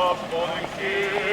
upon the.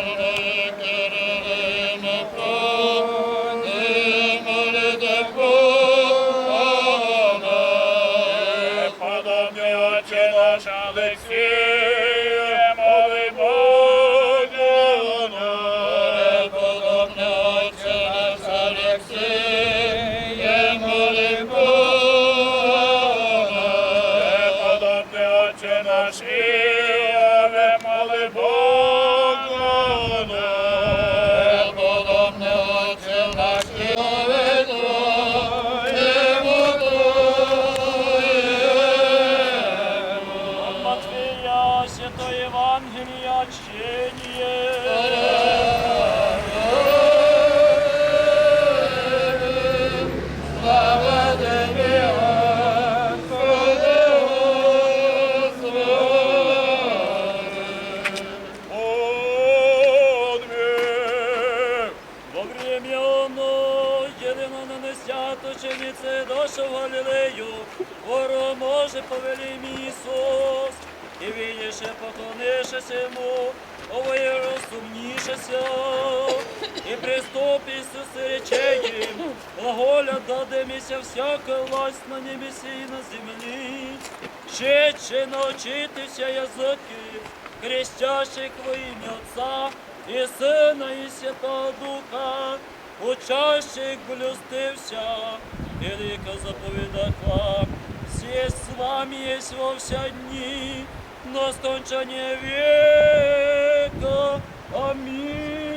Thank you. Дадемися всяка власть на небесі і на землі, ще чи навчитися язики, хрестящих во ім'я Отця і Сина, і Святого Духа, учащих блюстився, і лика заповідать вам, сесть з вами есть во вся дни, на скончание века. Аминь.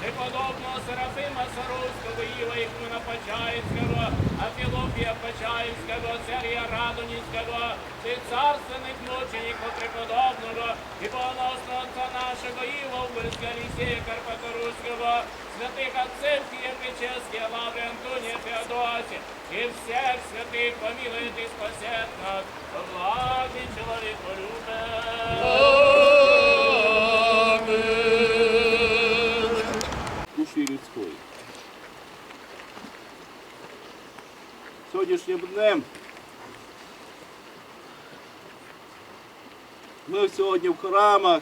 Преподобного Серафима Саровского, Ива Игумена Почаевского, Афилопия Почаевского, Сергия Радонинского, и царственных мучеников преподобного и полносного отца нашего Ива Угольского, Алексея Карпаторусского, святых отцев Киевичевских, Лавры Антония Феодосия, и всех святых помилует и спасет нас, благий человеколюбец. душі людської. Сьогоднішнім днем ми сьогодні в храмах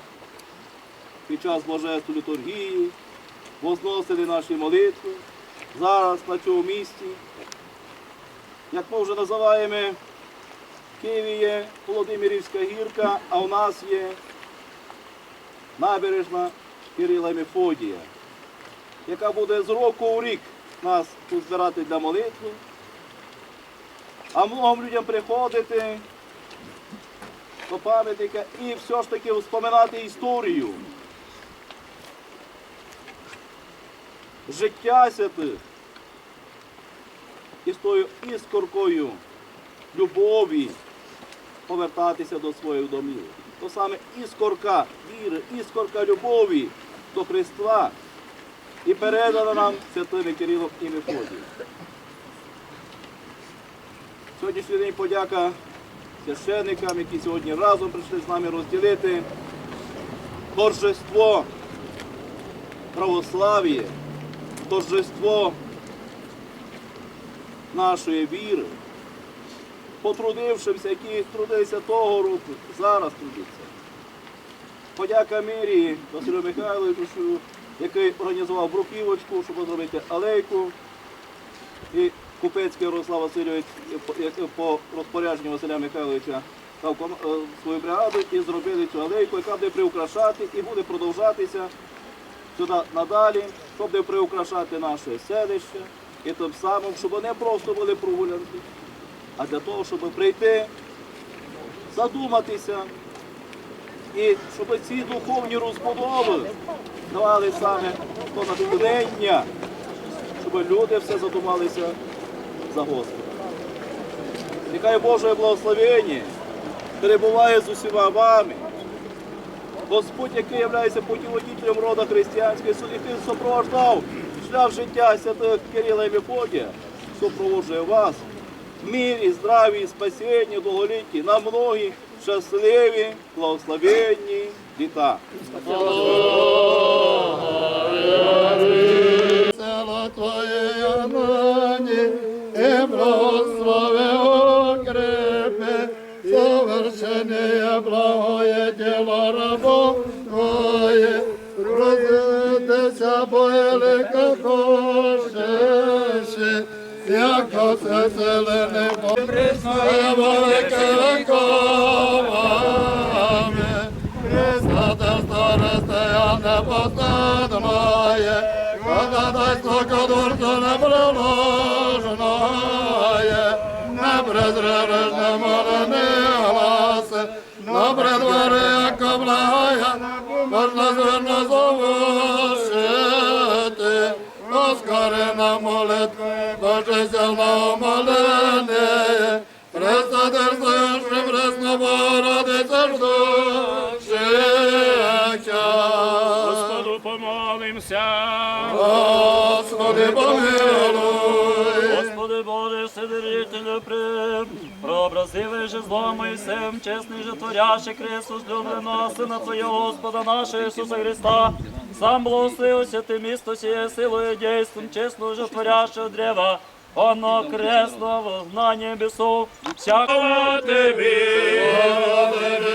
під час Божественної літургії возносили наші молитви зараз на цьому місці. Як ми вже називаємо, в Києві є Володимирівська гірка, а у нас є набережна Кирила Мефодія яка буде з року у рік нас тут збирати для молитви. А многим людям приходити до пам'ятника і все ж таки вспоминати історію. Життя святих і з тою іскоркою любові повертатися до своїх домів. То саме іскорка віри, іскорка любові до Христа і передано нам святими Кирилом і Мефодієм. Сьогоднішній день подяка священникам, які сьогодні разом прийшли з нами розділити торжество православ'я, торжество нашої віри, потрудившимся, які трудилися того року, зараз трудяться. Подяка Мірії Василю Михайловичу, який організував бруківочку, щоб зробити алейку. І Купецький Ярослав Васильович по розпорядженню Василя Михайловича дав е, свою бригаду і зробили цю алейку, яка буде приукрашати і буде продовжатися сюди надалі, щоб буде приукрашати наше селище. І тим самим, щоб не просто були прогулянки, а для того, щоб прийти, задуматися, і щоб ці духовні розбудови давали саме то натхнення, щоб люди все задумалися за Господа. Нехай Боже благословення перебуває з усіма вами. Господь, який є путіводителем рода християнського, який супроводжав шлях життя святих Кирила і Мефодія, супроводжує вас. Мир і здраві, і спасіння, довголітті на многі щасливі, благословенні літа. Села Твоє зелене Боже, велике вековами, Христа старостеяне постадноє, Когда дай столько дурцу не приложеное, не презререш не море не гласи, на предвари, яко благая, можна зверно завишити, Оскари на молитви, Боже сильно моление, Христа терпиш, пресно Богородиця ждущих. Господу помолимся. Господи, помилуй. Господи Боже, Вседержителю прим, прообразивий же злом всем, чесний же творящий Христос, любленого Сина Твоєго, Господа нашого Ісуса Христа, сам благословився ти місто сіє силою дійством, чесного же творящого древа, оно кресного вогнання бісов, всякого Боже,